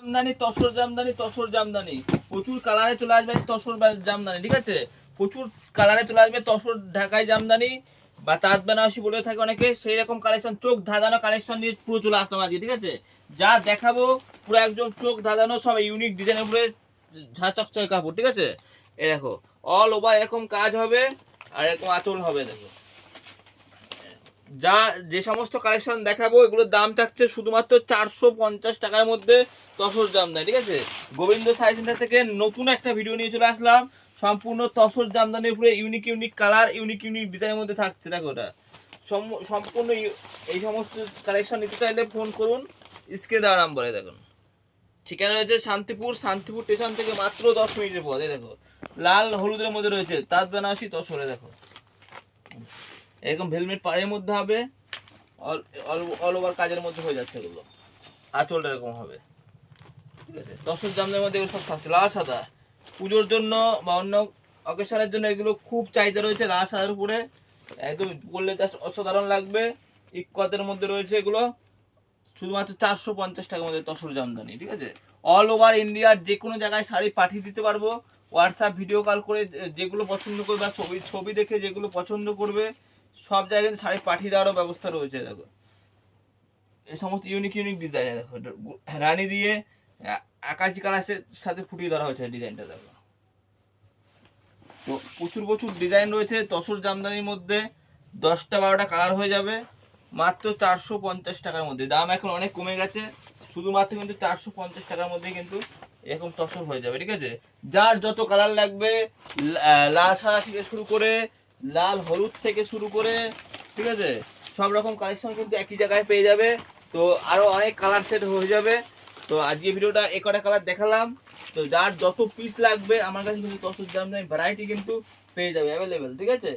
জামদানি, তসর জামদানি তসর জামদানি। প্রচুর কালারে চলে আসবে তসর জামদানি, ঠিক আছে? প্রচুর কালারে চলে আসবে তসর ঢাকায় জামদানি, বা তাঁত বেনারসি বলে থাকে অনেকে সেই রকম কালেকশন চোখ ধাঁধানো কালেকশন নিয়ে পুরো চলে আসলাম আজকে, ঠিক আছে? যা দেখাবো, পুরো একদম চোখ ধাঁধানো, সব ইউনিক ডিজাইনের উপরে ঝাঁচকচকে কাপড়, ঠিক আছে? এ দেখো অল ওভার এরকম কাজ হবে, আর এরকম আঁচল হবে, দেখো। যা যে সমস্ত কালেকশন দেখাবো, এগুলোর দাম থাকছে শুধুমাত্র চারশো পঞ্চাশ টাকার মধ্যে তসর জামদানি ঠিক আছে? গোবিন্দ সাই সেন্টার থেকে নতুন একটা ভিডিও নিয়ে চলে আসলাম। সম্পূর্ণ তসর জামদানির উপরে unique unique colour unique unique ডিজাইনের মধ্যে থাকছে, দেখো ওটা সম- সম্পূর্ণ এই সমস্ত কালেকশন নিতে চাইলে ফোন করুন স্ক্রিনে দেওয়া নাম্বারে দেখুন। ঠিকানা রয়েছে শান্তিপুর শান্তিপুর স্টেশন থেকে মাত্র দশ মিনিটের পথ দেখো। লাল, হলুদের মধ্যে রয়েছে তাজ বেনারসি তসরে, দেখো। এরকম হেলমেট পায়ের মধ্যে হবে অল ওভার কাজের মধ্যে হয়ে যাচ্ছে এগুলো। আঁচলটা এরকম হবে। ঠিক আছে? দশের জামদের মধ্যে এগুলো সব থাকছে। লাল, সাদা। পুজোর জন্য বা অন্য অকেশনের জন্য এগুলো খুব চাহিদা রয়েছে লাল, সাদার উপরে। একদম বললে জাস্ট অসাধারণ লাগবে। ইকতের মধ্যে রয়েছে এগুলো। শুধুমাত্র চারশো পঞ্চাশ টাকার মধ্যে তসর জামদানি, ঠিক আছে? অল ওভার ইন্ডিয়ার যে কোনো জায়গায় শাড়ি পাঠিয়ে দিতে পারব। হোয়াটসঅ্যাপ ভিডিও কল করে যেগুলো পছন্দ করবে বা ছবি ছবি দেখে যেগুলো পছন্দ করবে। সব জায়গায় শাড়ি পাঠিয়ে দেওয়ারও ব্যবস্থা রয়েছে, দেখো। এই সমস্ত ইউনিক ইউনিক ডিজাইন দেখো রানি দিয়ে আকাশি কালারের সাথে ফুটিয়ে ধরা হয়েছে ডিজাইনটা দেখো। তো প্রচুর প্রচুর ডিজাইন রয়েছে, তসর জামদানির মধ্যে দশটা, বারোটা কালার হয়ে যাবে, মাত্র চারশো পঞ্চাশ টাকার মধ্যে। দাম এখন অনেক কমে গেছে, শুধুমাত্র কিন্তু চারশো পঞ্চাশ টাকার মধ্যে কিন্তু এরকম তসর হয়ে যাবে, ঠিক আছে? যার যত কালার লাগবে লাল, সাদা থেকে শুরু করে লাল হলুদ থেকে শুরু করে ঠিক আছে? সব রকম কালেকশন কিন্তু একই জায়গায় পেয়ে যাবে। তো আরও অনেক কালার সেট হয়ে যাবে। তো আজকে ভিডিওটা এ কটা কালার দেখালাম। তো যার যত পিস লাগবে আমার কাছে কিন্তু তসর জামদানি ভ্যারাইটি কিন্তু পেয়ে যাবে অ্যাভেলেবেল ঠিক আছে?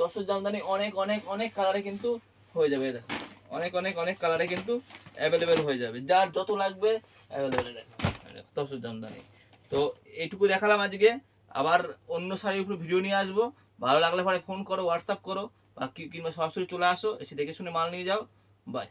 তসর জামদানি অনেক অনেক অনেক কালারে কিন্তু হয়ে যাবে দেখো। অনেক অনেক অনেক কালারে কিন্তু অ্যাভেলেবেল হয়ে যাবে। যার যত লাগবে অ্যাভেলেবেল দেখো, তসর জামদানি। তো এইটুকু দেখালাম আজকে। আবার অন্য শাড়ির উপর ভিডিও নিয়ে আসব। ভালো লাগলে পরে ফোন করো হোয়াটসঅ্যাপ করো বা কি- কিংবা সরাসরি চলে আসো, এসে দেখে শুনে মাল নিয়ে যাও। বাই